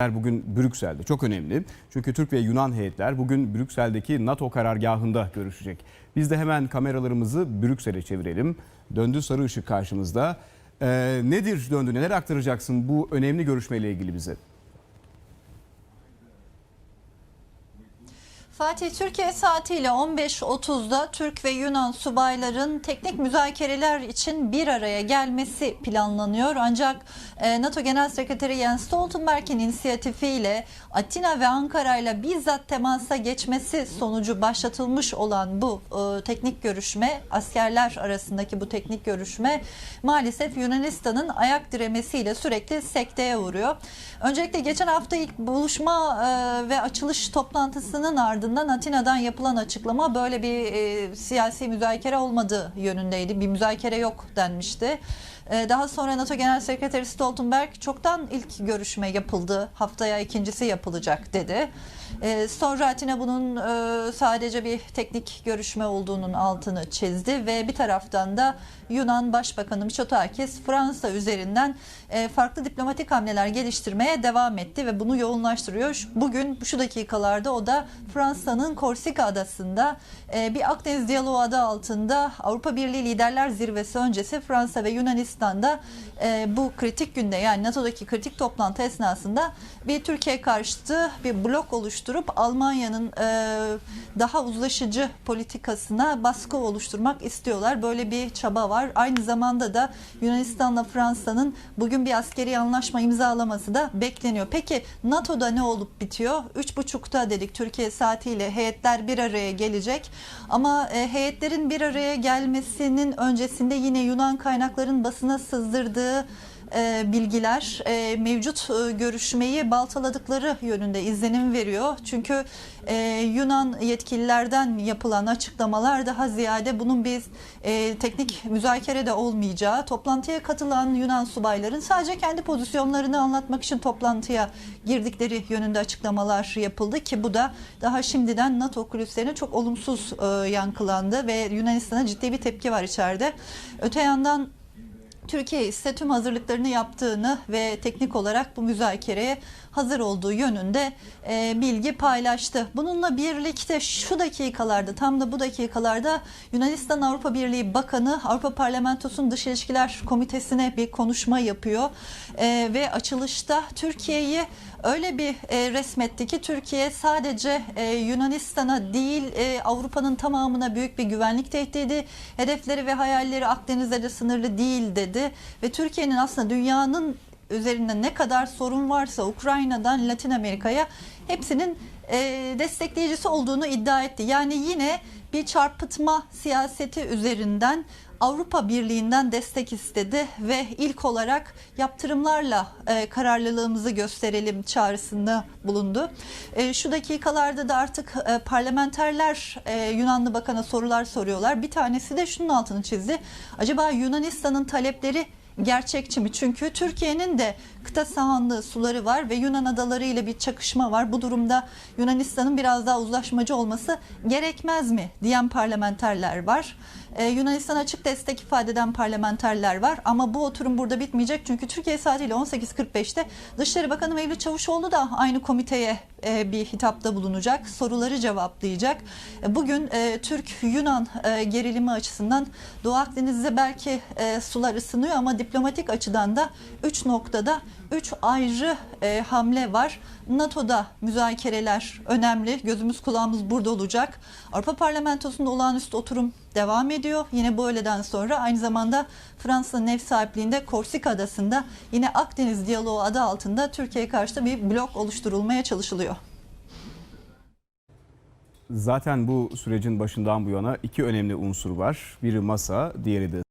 bugün Brüksel'de çok önemli. Çünkü Türk ve Yunan heyetler bugün Brüksel'deki NATO karargahında görüşecek. Biz de hemen kameralarımızı Brüksel'e çevirelim. Döndü sarı ışık karşımızda. Ee, nedir döndü neler aktaracaksın bu önemli görüşmeyle ilgili bize? Fatih Türkiye saatiyle 15.30'da Türk ve Yunan subayların teknik müzakereler için bir araya gelmesi planlanıyor. Ancak e, NATO Genel Sekreteri Jens Stoltenberg'in inisiyatifiyle Atina ve Ankara ile bizzat temasa geçmesi sonucu başlatılmış olan bu e, teknik görüşme, askerler arasındaki bu teknik görüşme maalesef Yunanistan'ın ayak diremesiyle sürekli sekteye uğruyor. Öncelikle geçen hafta ilk buluşma e, ve açılış toplantısının ardından Atina'dan yapılan açıklama böyle bir e, siyasi müzakere olmadığı yönündeydi. Bir müzakere yok denmişti. E, Daha sonra NATO Genel Sekreteri Stoltenberg çoktan ilk görüşme yapıldı. Haftaya ikincisi yapılacak dedi. E, Sonra Atina bunun e, sadece bir teknik görüşme olduğunun altını çizdi ve bir taraftan da Yunan Başbakanı Mitsotakis Fransa üzerinden e, farklı diplomatik hamleler geliştirmeye devam etti ve bunu yoğunlaştırıyor. Bugün şu dakikalarda o da Fransa'nın Korsika adasında e, bir Akdeniz diyaloğu adı altında Avrupa Birliği Liderler Zirvesi öncesi Fransa ve Yunanistan'da e, bu kritik günde yani NATO'daki kritik toplantı esnasında bir Türkiye karşıtı bir blok oluşturup Almanya'nın e, daha uzlaşıcı politikasına baskı oluşturmak istiyorlar. Böyle bir çaba var. Aynı zamanda da Yunanistan'la Fransa'nın bugün bir askeri anlaşma imzalaması da bekleniyor. Peki NATO'da ne olup bitiyor? 3.30'da dedik Türkiye saatiyle heyetler bir araya gelecek. Ama e, heyetlerin bir araya gelmesinin öncesinde yine Yunan kaynakların basına sızdırdığı e, bilgiler e, mevcut e, görüşmeyi baltaladıkları yönünde izlenim veriyor. Çünkü e, Yunan yetkililerden yapılan açıklamalar daha ziyade bunun biz e, teknik müzakerede olmayacağı, toplantıya katılan Yunan subayların sadece kendi pozisyonlarını anlatmak için toplantıya girdikleri yönünde açıklamalar yapıldı ki bu da daha şimdiden NATO kulislerine çok olumsuz e, yankılandı ve Yunanistan'a ciddi bir tepki var içeride. Öte yandan Türkiye ise tüm hazırlıklarını yaptığını ve teknik olarak bu müzakereye hazır olduğu yönünde e, bilgi paylaştı. Bununla birlikte şu dakikalarda tam da bu dakikalarda Yunanistan Avrupa Birliği Bakanı Avrupa Parlamentosu'nun Dış İlişkiler Komitesi'ne bir konuşma yapıyor E, ve açılışta Türkiye'yi öyle bir e, resmetti ki Türkiye sadece e, Yunanistan'a değil e, Avrupa'nın tamamına büyük bir güvenlik tehdidi, hedefleri ve hayalleri Akdeniz'de de sınırlı değil dedi. Ve Türkiye'nin aslında dünyanın üzerinde ne kadar sorun varsa Ukrayna'dan Latin Amerika'ya hepsinin e, destekleyicisi olduğunu iddia etti. Yani yine bir çarpıtma siyaseti üzerinden Avrupa Birliği'nden destek istedi ve ilk olarak yaptırımlarla e, kararlılığımızı gösterelim çağrısında bulundu. E, şu dakikalarda da artık e, parlamenterler e, Yunanlı Bakan'a sorular soruyorlar. Bir tanesi de şunun altını çizdi. Acaba Yunanistan'ın talepleri gerçekçi mi? Çünkü Türkiye'nin de kıta sahanlığı suları var ve Yunan adaları ile bir çakışma var. Bu durumda Yunanistan'ın biraz daha uzlaşmacı olması gerekmez mi diyen parlamenterler var. Ee, Yunanistan açık destek ifade eden parlamenterler var ama bu oturum burada bitmeyecek çünkü Türkiye saatiyle 18.45'te Dışişleri Bakanı Mevlüt Çavuşoğlu da aynı komiteye e, bir hitapta bulunacak, soruları cevaplayacak. E, Bugün e, Türk-Yunan e, gerilimi açısından Doğu Akdeniz'de belki e, sular ısınıyor ama diplomatik açıdan da 3 noktada 3 ayrı e, hamle var. NATO'da müzakereler önemli. Gözümüz kulağımız burada olacak. Avrupa Parlamentosu'nda olağanüstü oturum devam ediyor. Yine bu öğleden sonra aynı zamanda Fransa'nın ev sahipliğinde Korsika Adası'nda yine Akdeniz Diyaloğu adı altında Türkiye'ye karşı bir blok oluşturulmaya çalışılıyor. Zaten bu sürecin başından bu yana iki önemli unsur var. Biri masa, diğeri de